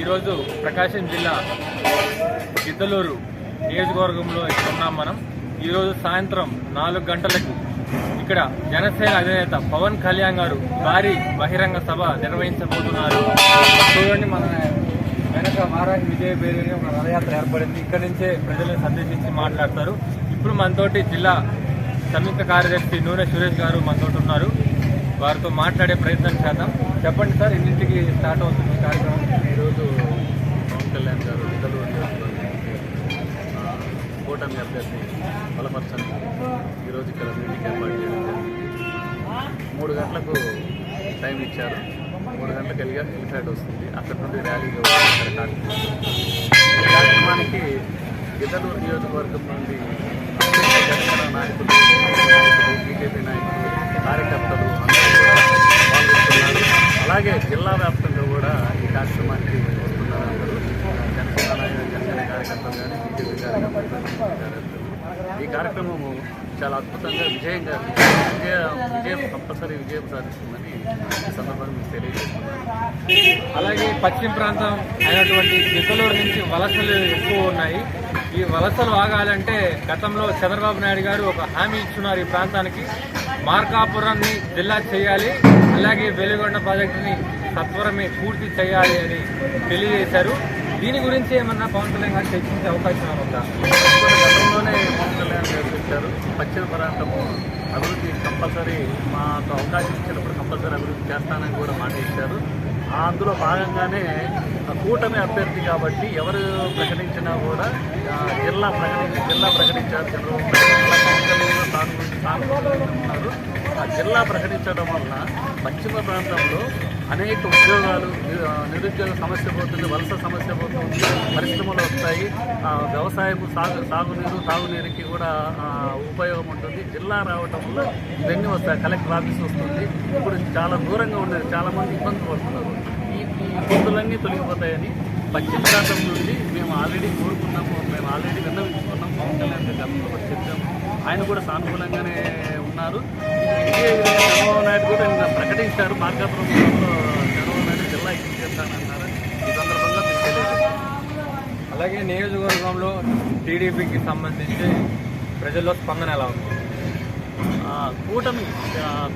ఈరోజు ప్రకాశం జిల్లా గిద్దలూరు నియోజకవర్గంలో ఇక్కడ ఉన్నాం మనం. ఈరోజు సాయంత్రం నాలుగు గంటలకు ఇక్కడ జనసేన అధినేత పవన్ కళ్యాణ్ గారు భారీ బహిరంగ సభ నిర్వహించబోతున్నారు. చూడండి మన వెనక వారాహి విజయ పేరుని ఒక రథయాత్ర ఏర్పడింది. ఇక్కడి నుంచే ప్రజలను సందర్శించి మాట్లాడతారు. ఇప్పుడు మనతోటి జిల్లా సంయుక్త కార్యదర్శి నూనె సురేష్ గారు మనతోటి ఉన్నారు. వారితో మాట్లాడే ప్రయత్నం చేద్దాం. చెప్పండి సార్ ఇంటికి స్టార్ట్ అవుతుంది కార్యక్రమం ఈరోజు పవన్ కళ్యాణ్ గారు ఇద్దరు నియోజకవర్గానికి, ఆ, కూటమి అభ్యర్థి బలపరచండి. ఈరోజు ఇక్కడ మీటింగ్ ఏర్పాటు చేయడం మూడు గంటలకు టైం ఇచ్చారు. మూడు గంటలకు వెళ్ళి హెలిప్యాడ్ వస్తుంది. అక్కడ నుండి ర్యాలీగా వస్తుంది కార్యక్రమానికి గిద్దలూరు నియోజకవర్గం నుండి నాయకులు బీజేపీ నాయకులు కార్యకర్తలు అందరూ కూడా పాల్గొంటున్నారు అలాగే జిల్లా వ్యాప్తంగా కూడా ఈ కార్యక్రమానికి వస్తున్నారు అందరూ జనసేన నాయకులు జనసేన కార్యకర్తలు కానీ బీజేపీ కార్యకర్తలు కానీ కార్యకర్తలు. ఈ కార్యక్రమము చాలా అద్భుతంగా విజయంగా విజయ విజయం కంపల్సరీ విజయం సాధిస్తుందని ఈ సందర్భంగా మీకు తెలియజేస్తున్నాను. అలాగే పశ్చిమ ప్రాంతం అయినటువంటి గిద్దలూరు నుంచి వలసలు ఎక్కువ ఉన్నాయి. ఈ వలసలు ఆగాలంటే గతంలో చంద్రబాబు నాయుడు గారు ఒక హామీ ఇచ్చున్నారు ఈ ప్రాంతానికి. మార్కాపురాన్ని జిల్లా చేయాలి అలాగే వెలుగొండ ప్రాజెక్టుని సత్వరమే పూర్తి చేయాలి అని తెలియజేశారు. దీని గురించి ఏమన్నా పవన్ కళ్యాణ్ గారు చర్చించే అవకాశం ఉందా? గతంలోనే ఇచ్చిన ప్రాంతము అభివృద్ధి కంపల్సరీ మాకు అవకాశం ఇచ్చినప్పుడు కంపల్సరీ అభివృద్ధి చేస్తానని కూడా మాట ఇచ్చారు. అందులో భాగంగానే కూటమి అభ్యర్థి కాబట్టి ఎవరు ప్రకటించినా కూడా జిల్లా ప్రకటించి జిల్లా ప్రకటించారు. చంద్రబాబు తాను ఉన్నారు ఆ జిల్లా ప్రకటించడం వలన పశ్చిమ ప్రాంతంలో అనేక ఉద్యోగాలు నిరుద్యోగ సమస్య పోతుంది వలస సమస్య పోతుంది పరిశ్రమలు వస్తాయి వ్యవసాయం సాగు సాగునీరు తాగునీరుకి కూడా ఉపయోగం ఉంటుంది. జిల్లా రావటం వల్ల ఇవన్నీ వస్తాయి కలెక్టర్ ఆఫీస్ వస్తుంది. ఇప్పుడు చాలా దూరంగా ఉండేది చాలామంది ఇబ్బంది పడుతున్నారు. ఈ ఇబ్బందులన్నీ తొలగిపోతాయని పశ్చిమ ప్రాంతం నుండి మేము ఆల్రెడీ కోరుకున్నాము మేము ఆల్రెడీ విన్నవించుకున్నాం. పవన్ కళ్యాణ్ గారి గతంలో కూడా చెప్పాము. ఆయన కూడా సానుకూలంగానే ఉన్నారు. ప్రకటించారు మార్గాపురంలో చంద్రబాబు నాయుడు జిల్లా ఇచ్చేస్తానన్నారు ఈ సందర్భంగా మీకు తెలియజేస్తాను అలాగే నియోజకవర్గంలో టీడీపీకి సంబంధించి ప్రజల్లో స్పందన ఎలా ఉంది? కూటమి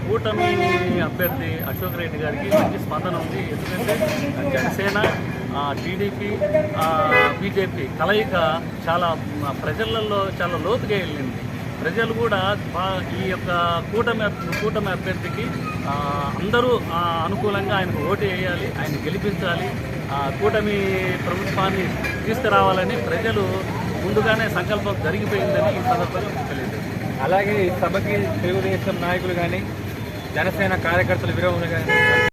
కూటమి అభ్యర్థి అశోక్ రెడ్డి గారికి మంచి స్పందన ఉంది. ఎందుకంటే జనసేన టీడీపీ బీజేపీ కలయిక చాలా ప్రజలలో చాలా లోతుగా వెళ్ళింది. ప్రజలు కూడా ఈ యొక్క కూటమి కూటమి అభ్యర్థికి అందరూ అనుకూలంగా ఆయనకు ఓటు వేయాలి ఆయన గెలిపించాలి ఆ, కూటమి ప్రభుత్వాన్ని తీసుకురావాలని ప్రజలు ముందుగానే సంకల్పం జరిగిపోయిందని ఈ సందర్భంగా తెలియదు అలాగే ఈ సభకి తెలుగుదేశం నాయకులు కానీ జనసేన కార్యకర్తలు విరోధులు కానీ